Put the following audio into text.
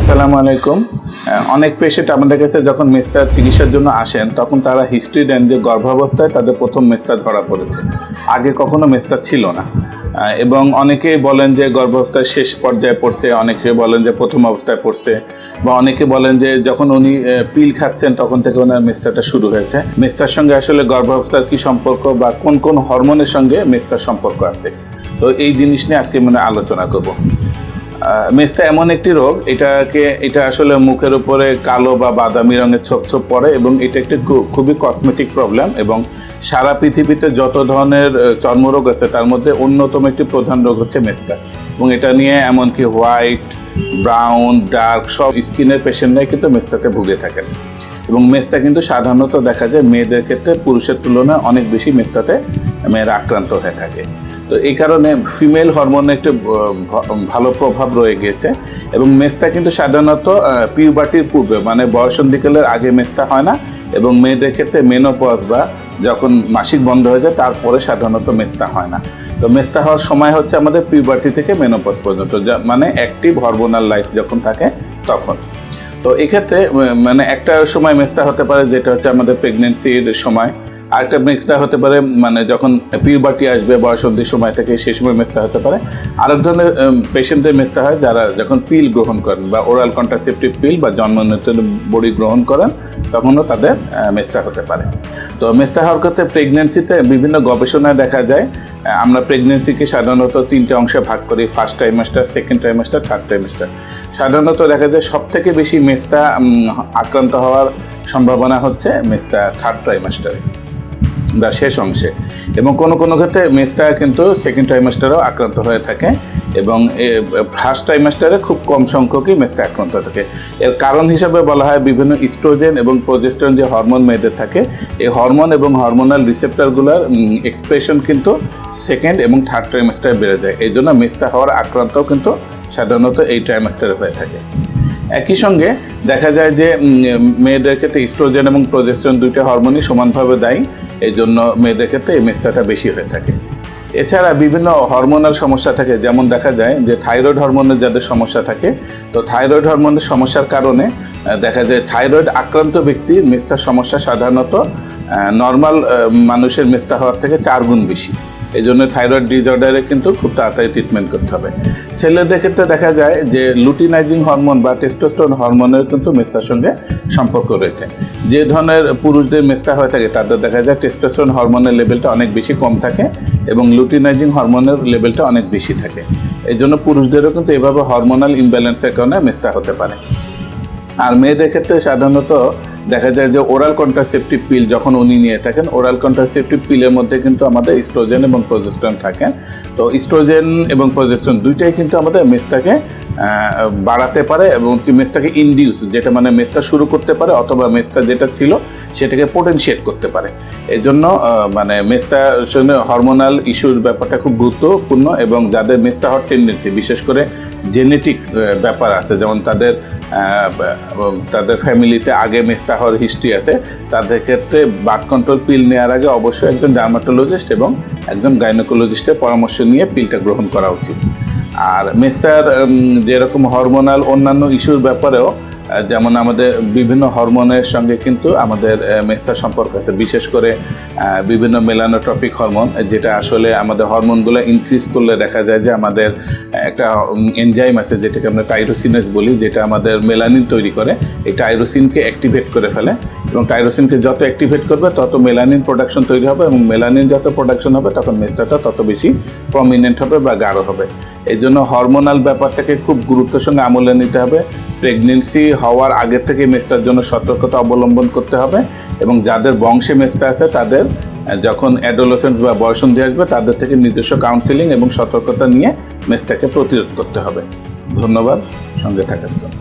আসসালামু আলাইকুম। অনেক পেশেন্ট আমাদের কাছে যখন মেস্তার চিকিৎসার জন্য আসেন, তখন তারা হিস্ট্রি দেন যে গর্ভাবস্থায় তাদের প্রথম মেস্তা ধরা পড়েছে। আগে কখনো মেস্তা ছিল না। এবং অনেকেই বলেন যে গর্ভাবস্থার শেষ পর্যায়ে পড়ছে, অনেকে বলেন যে প্রথম অবস্থায় পড়ছে, বা অনেকে বলেন যে যখন উনি পিল খাচ্ছেন তখন থেকে ওনার মেস্তাটা শুরু হয়েছে। মেস্তার সঙ্গে আসলে গর্ভাবস্থার কি সম্পর্ক বা কোন কোন হরমোনের সঙ্গে মেস্তার সম্পর্ক আছে? তো এই জিনিস নিয়ে আজকে মানে আলোচনা করব। মেস্তা এমন একটি রোগ, এটাকে, এটা আসলে মুখের উপরে কালো বা বাদামি রঙের ছোপ ছোপ পড়ে এবং এটা একটি খুবই কসমেটিক প্রবলেম এবং সারা পৃথিবীতে যত ধরনের চর্মরোগ আছে, তার মধ্যে অন্যতম একটি প্রধান রোগ হচ্ছে মেস্তা এবং এটা নিয়ে এমনকি হোয়াইট, ব্রাউন, ডার্ক সব স্কিনের পেশেন্টরাই কিন্তু মেস্তাতে ভুগে থাকেন। এবং মেস্তা কিন্তু সাধারণত দেখা যায় মেয়েদের ক্ষেত্রে পুরুষের তুলনায় অনেক বেশি মেস্তাতে মেয়েরা আক্রান্ত হয়ে থাকে। তো এই কারণে ফিমেল হরমোনের একটি ভালো প্রভাব রয়ে গিয়েছে এবং মেস্তা কিন্তু সাধারণত পিউবার্টির পূর্বে মানে বয়সন্ধিকালের আগে মেস্তা হয় না এবং মেয়েদের ক্ষেত্রে মেনোপজ বা যখন মাসিক বন্ধ হয়ে যায়, তারপরে সাধারণত মেস্তা হয় না। তো মেস্তা হওয়ার সময় হচ্ছে আমাদের পিউবার্টি থেকে মেনোপজ পর্যন্ত মানে অ্যাক্টিভ হরমোনাল লাইফ যখন থাকে, তখন। তো এক্ষেত্রে মানে একটা সময় মেসটা হতে পারে, যেটা হচ্ছে আমাদের প্রেগনেন্সির সময়। আরেকটা মেসটা হতে পারে মানে যখন পিউবার্টি আসবে বয়সন্ধির সময় থেকে সেই সময় মেসটা হতে পারে। আরেক ধরনের পেশেন্টদের মেসটা হয় যারা যখন পিল গ্রহণ করেন বা ওরাল কন্ট্রাসেপটিভ পিল বা জন্ম নিয়ন্ত্রণ বড়ি গ্রহণ করেন, তখনও তাদের মেসটা হতে পারে। তো মেসটা হওয়ার ক্ষেত্রে প্রেগনেন্সিতে বিভিন্ন গবেষণায় দেখা যায় আমরা প্রেগনেন্সিকে সাধারণত তিনটে অংশে ভাগ করি first trimester second trimester third trimester সাধারণত দেখা যায় সব থেকে বেশি মেসটা আক্রান্ত হওয়ার সম্ভাবনা হচ্ছে মেসটা থার্ড ট্রাইমাস্টারে বা শেষ অংশে। এবং কোনো কোনো ক্ষেত্রে মেসটা কিন্তু সেকেন্ড ট্রাইমাস্টারেও আক্রান্ত হয়ে থাকে এবং ফার্স্ট ট্রাইমাস্টারে খুব কম সংখ্যকই মেসটা আক্রান্ত থাকে। এর কারণ হিসাবে বলা হয় বিভিন্ন ইস্ট্রোজেন এবং প্রোজেস্ট্রন যে হরমোন মেয়েদের থাকে, এই হরমোন এবং হরমোনাল রিসেপ্টারগুলোর এক্সপ্রেশন কিন্তু সেকেন্ড এবং থার্ড ট্রাইমাস্টারে বেড়ে যায়। এই জন্য মেসটা হওয়ার আক্রান্তও কিন্তু সাধারণত এই ট্রাইমাস্টারে হয়ে থাকে। একই সঙ্গে দেখা যায় যে মেয়েদের ক্ষেত্রে ইস্ট্রোজেন এবং প্রোজেস্ট্রন দুইটা হরমোনই সমানভাবে দায়ী। এই জন্য মেয়েদের ক্ষেত্রে এই মেস্তাটা বেশি হয়ে থাকে। এছাড়া বিভিন্ন হরমোনাল সমস্যা থাকে, যেমন দেখা যায় যে থাইরয়েড হরমোনের যাদের সমস্যা থাকে, তো থাইরয়েড হরমোনের সমস্যার কারণে দেখা যায় থাইরয়েড আক্রান্ত ব্যক্তির মেস্তার সমস্যা সাধারণত নর্মাল মানুষের মেস্তা হওয়ার থেকে চার গুণ বেশি। এই জন্য থাইরয়েড ডিসঅর্ডারে কিন্তু খুব তাড়াতাড়ি ট্রিটমেন্ট করতে হবে। ছেলেদের ক্ষেত্রে দেখা যায় যে লুটিনাইজিং হরমোন বা টেস্টোস্টেরন হরমোনের কিন্তু মেস্তার সঙ্গে সম্পর্ক রয়েছে। যে ধরনের পুরুষদের মেস্তা হয়ে থাকে, তাদের দেখা যায় টেস্টোস্টেরন হরমোনের লেভেলটা অনেক বেশি কম থাকে এবং লুটিনাইজিং হরমোনের লেভেলটা অনেক বেশি থাকে। এই জন্য পুরুষদেরও কিন্তু এভাবে হরমোনাল ইমব্যালেন্সের কারণে মেস্তা হতে পারে। আর মেয়েদের ক্ষেত্রে সাধারণত দেখা যায় যে ওরাল কন্ট্রাসেপটিভ পিল যখন উনি নিয়ে থাকেন ওরাল কন্ট্রাসেপটিভ পিলের মধ্যে কিন্তু আমাদের ইস্ট্রোজেন এবং প্রজেস্ট্রন থাকে। তো ইস্ট্রোজেন এবং প্রজেস্ট্রন দুইটাই কিন্তু আমাদের মেসটাকে বাড়াতে পারে এবং মেসটাকে ইনডিউস যেটা মানে মেসটা শুরু করতে পারে অথবা মেসটা যেটা ছিল সেটাকে পোটেনশিয়েট করতে পারে। এই জন্য মানে সঙ্গে হরমোনাল ইস্যুর ব্যাপারটা খুব গুরুত্বপূর্ণ এবং যাদের মেসটা হওয়ার টেন্ডেন্সি বিশেষ করে জেনেটিক ব্যাপার আছে, যেমন তাদের তাদের ফ্যামিলিতে আগে মেস্টা হওয়ার হিস্ট্রি আছে, তাদের ক্ষেত্রে বার্থ কন্ট্রোল পিল নেওয়ার আগে অবশ্যই একজন ডার্মাটোলজিস্ট এবং একজন গাইনোকোলজিস্টের পরামর্শ নিয়ে পিলটা গ্রহণ করা উচিত। আর মেস্টার যেরকম হরমোনাল অন্যান্য ইস্যুর ব্যাপারেও যেমন আমাদের বিভিন্ন হরমোনের সঙ্গে কিন্তু আমাদের মেস্তার সম্পর্ক আছে। বিশেষ করে বিভিন্ন মেলানোট্রপিক হরমোন, যেটা আসলে আমাদের হরমোনগুলো ইনক্রিজ করলে দেখা যায় যে আমাদের একটা এনজাইম আছে, যেটাকে আমরা টাইরোসিনেস বলি, যেটা আমাদের মেলানিন তৈরি করে। এই টাইরোসিনকে অ্যাক্টিভেট করে ফেলে। এবং টাইরোসিনকে যত অ্যাক্টিভেট করবে, তত মেলানিন প্রোডাকশন তৈরি হবে এবং মেলানিন যত প্রোডাকশন হবে, তখন মেস্টাটা তত বেশি প্রমিনেন্ট হবে বা গাঢ় হবে। এই জন্য হরমোনাল ব্যাপারটাকে খুব গুরুত্বের সঙ্গে আমলে নিতে হবে। প্রেগনেন্সি হওয়ার আগে থেকে মেস্টার জন্য সতর্কতা অবলম্বন করতে হবে এবং যাদের বংশে মেস্টা আছে, তাদের যখন অ্যাডোলেসেন্ট বা বয়সন্ধি আসবে, তাদের থেকে নিজস্ব কাউন্সিলিং এবং সতর্কতা নিয়ে মেস্টাকে প্রতিরোধ করতে হবে। ধন্যবাদ। সঙ্গে থাকার জন্য।